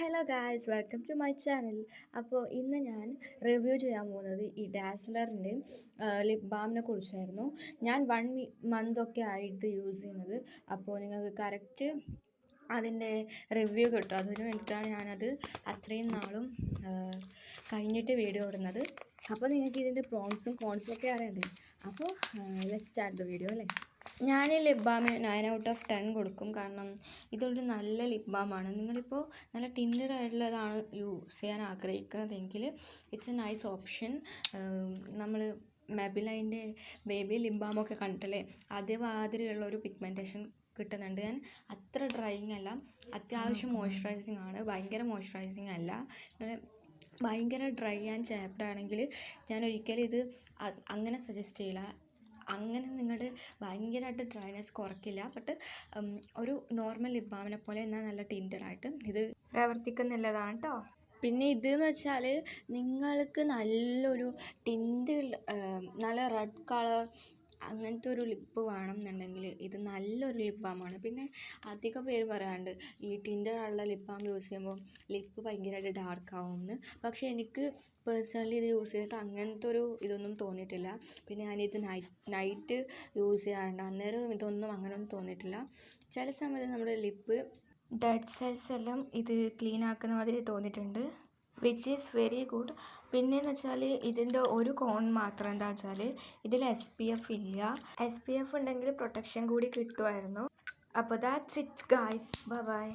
Hello guys welcome to my channel. അപ്പോൾ ഇന്ന് ഞാൻ റിവ്യൂ ചെയ്യാൻ പോകുന്നത് ഈ ഡാസ്ലറിന്റെ ലിപ് ബാമിനെ കുറിച്ചായിരുന്നു. ഞാൻ വൺ മന്തൊക്കെ ആയിട്ട് യൂസ് ചെയ്യുന്നത്. അപ്പോൾ നിങ്ങൾക്ക് കറക്റ്റ് അതിന്റെ റിവ്യൂ കിട്ടും. അതിന് വേണ്ടിയിട്ടാണ് ഞാനത് അത്രയും നാളും കഴിഞ്ഞിട്ട് വീഡിയോ ഇടുന്നത്. അപ്പോൾ നിങ്ങൾക്ക് ഇതിന്റെ പ്രോൺസും കോൺസും ഒക്കെ അറിയണ്ടേ? അപ്പോൾ ലെറ്റ് സ്റ്റാർട്ട് വീഡിയോ അല്ലേ? ഞാൻ ഈ ലിപ് ബാമിന് നയൻ ഔട്ട് ഓഫ് ടെൻ കൊടുക്കും. കാരണം ഇതൊരു നല്ല ലിപ് ബാമാണ് നിങ്ങളിപ്പോൾ നല്ല ടിൻഡഡ് ആയിട്ടുള്ളതാണ് യൂസ് ചെയ്യാൻ ആഗ്രഹിക്കുന്നതെങ്കിൽ ഇറ്റ്സ് എ നൈസ് ഓപ്ഷൻ നമ്മൾ മെബിലൈന്റെ ബേബി ലിപ് ബാമൊക്കെ കണ്ടിട്ടില്ലേ? അതേമാതിരിയുള്ള ഒരു പിഗ്മെന്റേഷൻ കിട്ടുന്നുണ്ട്. ഞാൻ അത്ര ഡ്രൈയിങ് അല്ല. അത്യാവശ്യം മോയ്സ്ചറൈസിങ് ആണ്. ഭയങ്കര മോയ്സ്ചറൈസിങ് അല്ല. ഭയങ്കര ഡ്രൈ ആൻഡ് ചാപ്ഡ് ആണെങ്കിൽ ഞാൻ ഒരിക്കലും ഇത് അങ്ങനെ സജസ്റ്റ് ചെയ്യില്ല. അങ്ങനെ നിങ്ങളുടെ ഭയങ്കരമായിട്ട് ഡ്രൈനെസ് കുറയ്ക്കില്ല. ബട്ട് ഒരു നോർമൽ ലിപ് പോലെ എന്നാൽ നല്ല ടിന്റഡ് ആയിട്ട് ഇത് പ്രവർത്തിക്കുന്നുള്ളതാണ് കേട്ടോ പിന്നെ ഇതെന്ന് വെച്ചാൽ നിങ്ങൾക്ക് നല്ലൊരു ടിന്റ് നല്ല റെഡ് കളർ അങ്ങനത്തെ ഒരു ലിപ്പ് വേണം വേണമെന്നുണ്ടെങ്കിൽ ഇത് നല്ലൊരു ലിപ് ബാമാണ് പിന്നെ അധിക പേര് പറയാണ്ട് ഈ ടിന്റഡുള്ള ലിപ് ബാം യൂസ് ചെയ്യുമ്പോൾ ലിപ്പ് ഭയങ്കരമായിട്ട് ഡാർക്ക് ആവുമെന്ന്. പക്ഷേ എനിക്ക് പേഴ്സണലി ഇത് യൂസ് ചെയ്തിട്ട് അങ്ങനത്തെ ഒരു ഇതൊന്നും തോന്നിയിട്ടില്ല. പിന്നെ ഞാനിത് നൈറ്റ് നൈറ്റ് യൂസ് ചെയ്യാറുണ്ട്. അന്നേരം ഇതൊന്നും അങ്ങനെയൊന്നും തോന്നിയിട്ടില്ല. ചില സമയത്ത് നമ്മുടെ ലിപ്പ് ഡെഡ് സെൽസ് എല്ലാം ഇത് ക്ലീൻ ആക്കുന്ന മാതിരി തോന്നിയിട്ടുണ്ട്. വിച്ച് ഈസ് വെരി ഗുഡ് പിന്നെയെന്ന് വെച്ചാൽ ഇതിന്റെ ഒരു കോൺ മാത്രം എന്താ വെച്ചാൽ ഇതിൽ എസ് പി എഫ് ഇല്ല. എസ് പി എഫ് ഉണ്ടെങ്കിൽ പ്രൊട്ടക്ഷൻ കൂടി കിട്ടുമായിരുന്നു അപ്പോൾ that's it guys bye bye